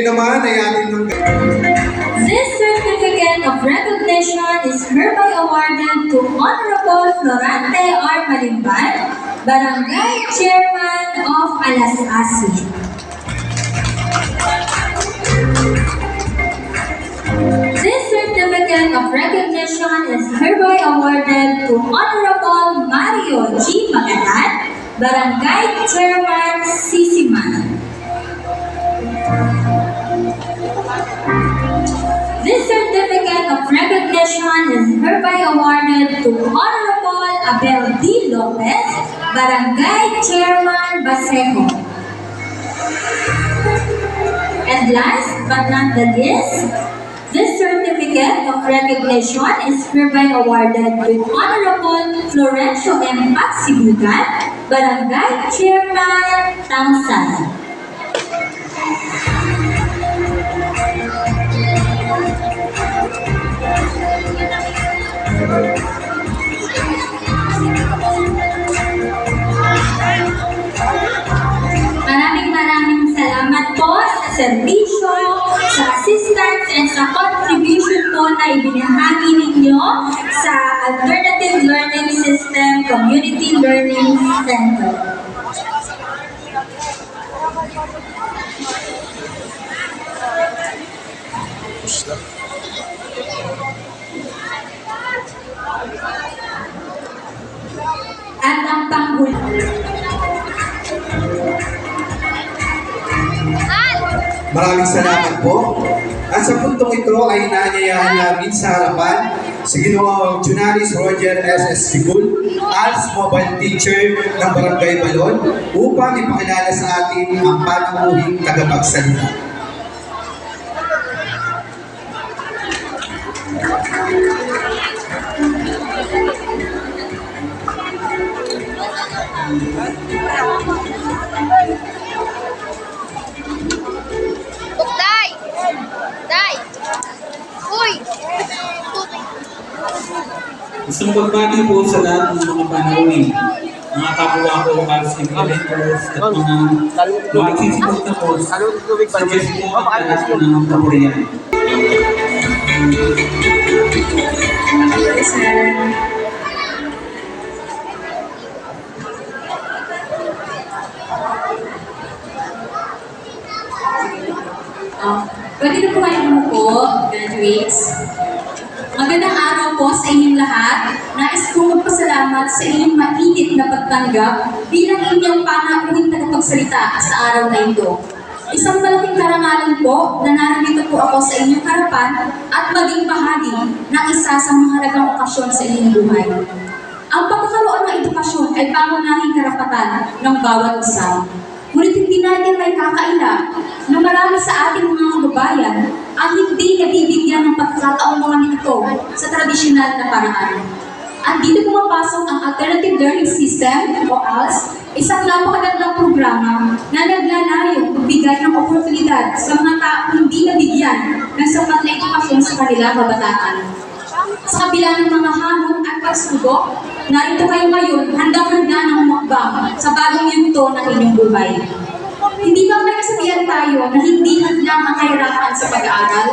Ngayon naman ay ating ng This certificate of recognition is hereby awarded to Honorable Florante R. Malimban, Barangay Chairman of Alasasi. This certificate of recognition is hereby awarded to Honorable Mario G. Magadan, Barangay Chairman Sisiman. Recognition is hereby awarded to Honorable Abel D. Lopez, Barangay Chairman Baseco. And last but not the least, this certificate of recognition is hereby awarded to Honorable Florencio M. Paksibugan, Barangay Chairman Tangsan. Serbisyo, sa assistance, and sa contribution po na ibinahagi ninyo sa Alternative Learning System Community Learning Center. Maraming salamat po. At sa puntong ito ay inaanyayahan namin sa harapan si Ginoong Junaris Roger S.S. Sigul as mobile teacher ng Barangay Balon upang ipakilala sa atin ang panamuhing tagapagsalita. Gusto ko magbati po sa lahat ng mga panawin, mga kapwa ko para sa implementers at mga mga sisikot na po sa po at lahat ng kapuriyan. Uh, pwede na po kayo umupo, graduates. Po sa inyong lahat. Nais kong magpasalamat sa inyong mainit na pagtanggap bilang inyong panauwing tagapagsalita sa araw na ito. Isang malaking karangalan po na narito po ako sa inyong harapan at maging bahagi ng isa sa mahalagang okasyon sa inyong buhay. Ang pagkakaroon ng edukasyon ay pangunahing karapatan ng bawat isa. Ngunit hindi natin may kakaila na marami sa ating mga kababayan ang hindi nabibigyan ng pagkakataong mga nito sa tradisyonal na paraan. At dito pumapasok ang Alternative Learning System o ALS, isang napakagandang programa na naglalayong magbigay ng oportunidad sa mga taong hindi nabigyan ng sapat na edukasyon sa kanilang kabataan. Sa kabila ng mga hamon at pagsubok, narito kayo ngayon handang-handa ng umakbang inyong buhay. Hindi ba may tayo na hindi hadlang ang kahirapan sa pag-aaral?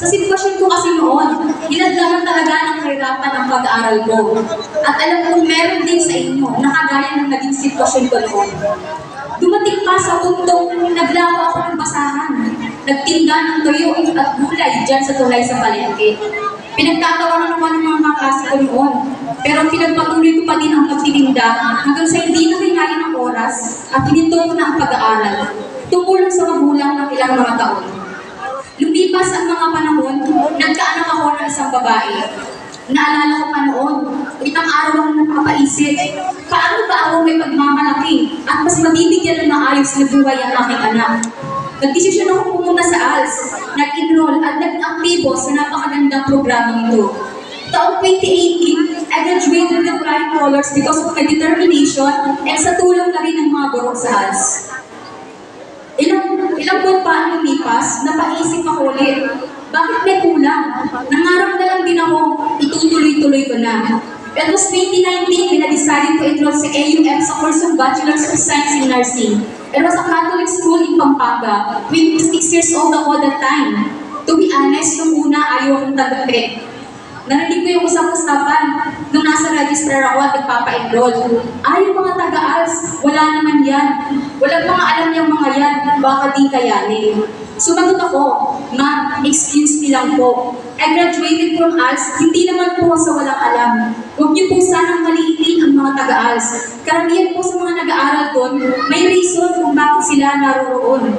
Sa sitwasyon ko kasi noon, hinadlangan talaga ng kahirapan ang pag-aaral ko. At alam kong meron din sa inyo na kagaya ng naging sitwasyon ko noon. Dumating pa sa puntong naglawa ako ng basahan. Nagtinda ng tuyo at gulay dyan sa tulay sa palengke. Pinagtatawanan naman ng mga kaklase ko noon. Pero pinagpatuloy ko pa din ang pagtitinda hanggang sa hindi na kinaya ng oras at hininto ko na ang pag-aaral. Tungkol sa magulang ng ilang mga taon. Lumipas ang mga panahon, nagkaanak ako ng isang babae. Naalala ko pa noon, itang araw ang napapaisip, paano ba ako may pagmamalaki at mas mabibigyan ng maayos na buhay ang aking anak? Nagdesisyon ako pumunta sa ALS, nag-enroll at nag-aktibo sa napakagandang programang ito. Taong 2018, I graduated with flying colors because of my determination and sa tulong na rin ng mga guro sa ALS. Ilang, ilang buwan pa ang lumipas, napaisip ako ulit. Bakit may kulang? Nangarap na lang din ako, itutuloy-tuloy ko na. It was 2019 when I decided to enroll sa AUM sa course of Bachelor's of Science in Nursing. It was a Catholic school in Pampanga. 26 years old ako that time. To be honest, nung una ayaw akong tanggapin. Narinig ko yung usap-usapan nung nasa registrar ako at nagpapa-enroll. Ay, mga taga-ALS, wala naman yan. Walang mga alam yung mga yan, baka di kayanin. Sumagot ako, ma'am, excuse me lang po. I graduated from ALS, hindi naman po sa walang alam. Huwag niyo po sanang maliitin ang mga taga-ALS. Karamihan po sa mga nag-aaral doon, may reason kung bakit sila naroroon.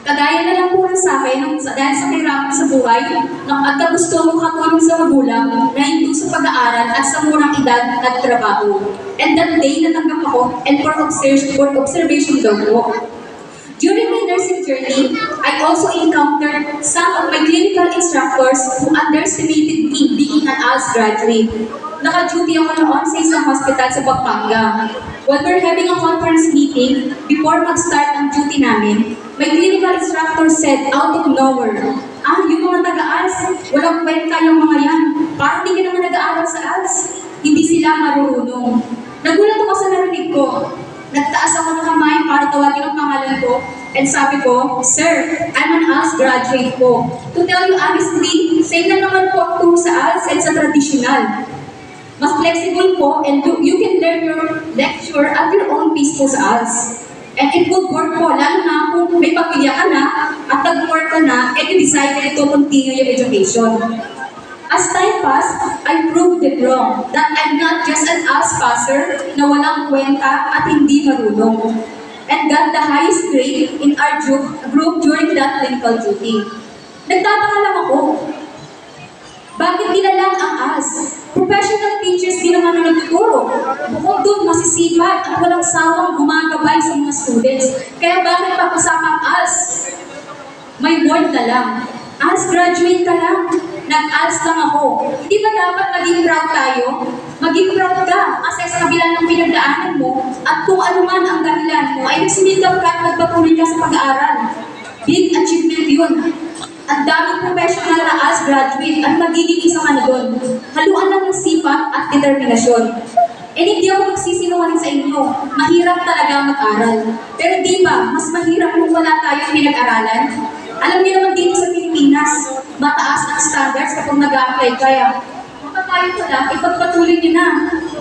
Kagaya na lang po rin sa akin, nung dahil sa kahirapan sa buhay, nang at gusto mo katulong sa magulang na hindi sa pag-aaral at sa murang edad at trabaho. And that day, natanggap ako and for observation, for observation daw po. During my nursing journey, I also encountered some of my clinical instructors who underestimated me being an ALS graduate. Naka-duty ako noon sa isang hospital sa Pampanga. While we're having a conference meeting, before mag-start ang duty namin, my clinical instructor said out of nowhere, Ah, yung mga taga-ALS, walang kwenta yung mga yan. Parang hindi ka naman nag-aaral sa ALS. Hindi sila marunong. Nagulat ako sa narinig ko. Nagtaas ako ng kamay para tawagin ang pangalan ko. And sabi ko, Sir, I'm an ALS graduate po. To tell you honestly, same na naman po ako sa ALS and sa traditional. Mas flexible po and you, you can learn your lecture at your own pace po sa ALS. And it would work po, lalo na kung may pamilya ka na at nag-work ka na and you decided to continue your education. As time passed, I proved it wrong that I'm not just an ass passer na walang kwenta at hindi marunong and got the highest grade in our group, group during that clinical duty. Nagtataka lang ako, bakit nilalang ang AS? Professional teachers din naman ang nagtuturo. Bukod doon, masisipag at walang sawang gumagabay sa mga students. Kaya bakit pag-usapang AS? May word na lang. AS graduate ka lang. Nag-AS lang ako. Hindi ba dapat maging proud tayo? Maging proud ka kasi sa kabila ng pinagdaanan mo at kung ano man ang dahilan mo ay nagsimilap ka at nagpatuloy ka sa pag-aaral. Big achievement yun. Ang daming professional na as graduate at magiging isa ka na doon. Haluan lang ng sipag at determinasyon. And hindi ako magsisinungaling sa inyo. Mahirap talaga mag-aral. Pero di ba, mas mahirap kung wala tayong pinag-aralan? Alam niyo naman dito sa Pilipinas, mataas ang standards kapag nag-a-apply kaya. Kapag tayo pala, ipagpatuloy niyo na.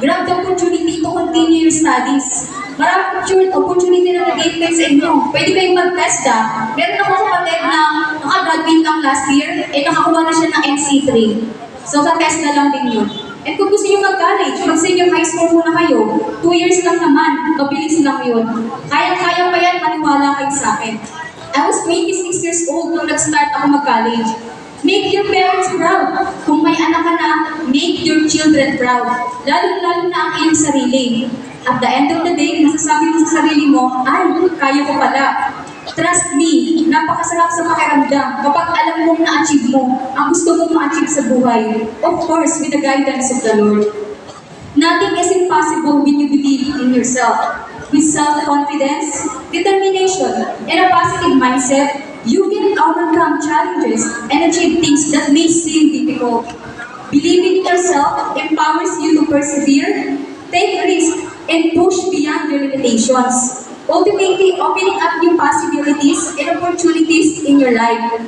Grab the opportunity to continue your studies. Maraming opportunity, na nag-i-apply sa inyo. Pwede kayong mag-test ah. Meron ako kapatid na nakagraduate lang last year, eh nakakuha na siya ng NC3. So, sa-test na lang din yun. And kung gusto niyo mag-college, mag-senior high school muna kayo, two years lang naman, mabilis lang yun. Kaya-kaya pa yan, maniwala kayo sa akin. I was 26 years old nung nag-start ako mag-college. Make your parents proud. Kung may anak ka na, make your children proud. Lalo-lalo na ang iyong sarili. At the end of the day, masasabi mo sa sarili mo, ay, kaya ko pala. Trust me, napakasarap sa pakiramdam kapag alam mong na-achieve mo ang gusto mong ma-achieve sa buhay. Of course, with the guidance of the Lord. Nothing is impossible when you believe in yourself. With self-confidence, determination, and a positive mindset, you can overcome challenges and achieve things that may seem difficult. Believing in yourself empowers you to persevere, take risks, and push beyond your limitations, ultimately opening up new possibilities and opportunities in your life.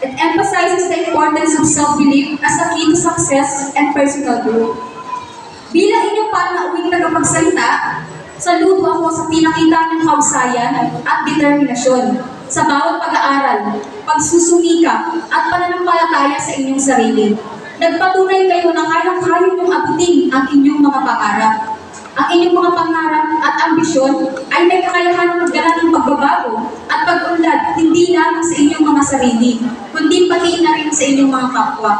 It emphasizes the importance of self-belief as a key to success and personal growth. Bilang inyong panauwing tagapagsalita, saludo ako sa pinakita ng kausayan at determinasyon sa bawat pag-aaral, pagsusumika at pananampalataya sa inyong sarili. Nagpatunay kayo na kayang-kaya niyong abutin ang inyong mga pangarap. Ang inyong mga pangarap at ambisyon ay may kakayahan magdala ng pagbabago at pag-unlad hindi lamang sa inyong mga sarili, kundi pati na rin sa inyong mga kapwa.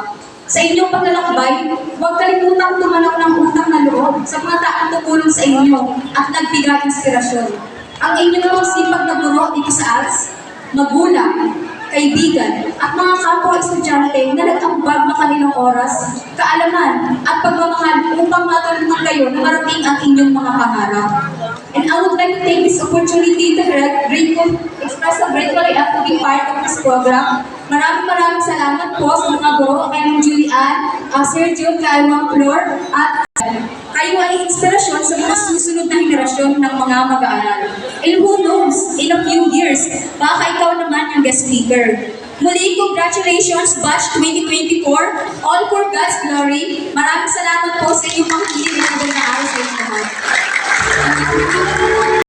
Sa inyong paglalakbay, huwag kalimutang tumanaw ng utang na loob sa mga taong tumulong sa inyo at nagbigay inspirasyon. Ang inyong mga sipag na guro sa ALS, magulang, kaibigan, at mga kapwa estudyante na nag-ambag ng kanilang oras, kaalaman, at pagmamahal upang matulungan kayo na marating ang inyong mga pangarap. And I would like to take this opportunity to gra- grateful, express a grateful at to be part of this program. Maraming maraming salamat po sa mga guro, kay Ma'am Julian, uh, Jude, kay Ma'am Flor, at kayo ay inspirasyon sa mga susunod na henerasyon ng mga mag-aaral. And who knows, in a few years, baka ikaw naman yung guest speaker. Muli, congratulations, Batch 2024. All for God's glory. Maraming salamat po sa inyong mga hiling na araw sa inyong lahat.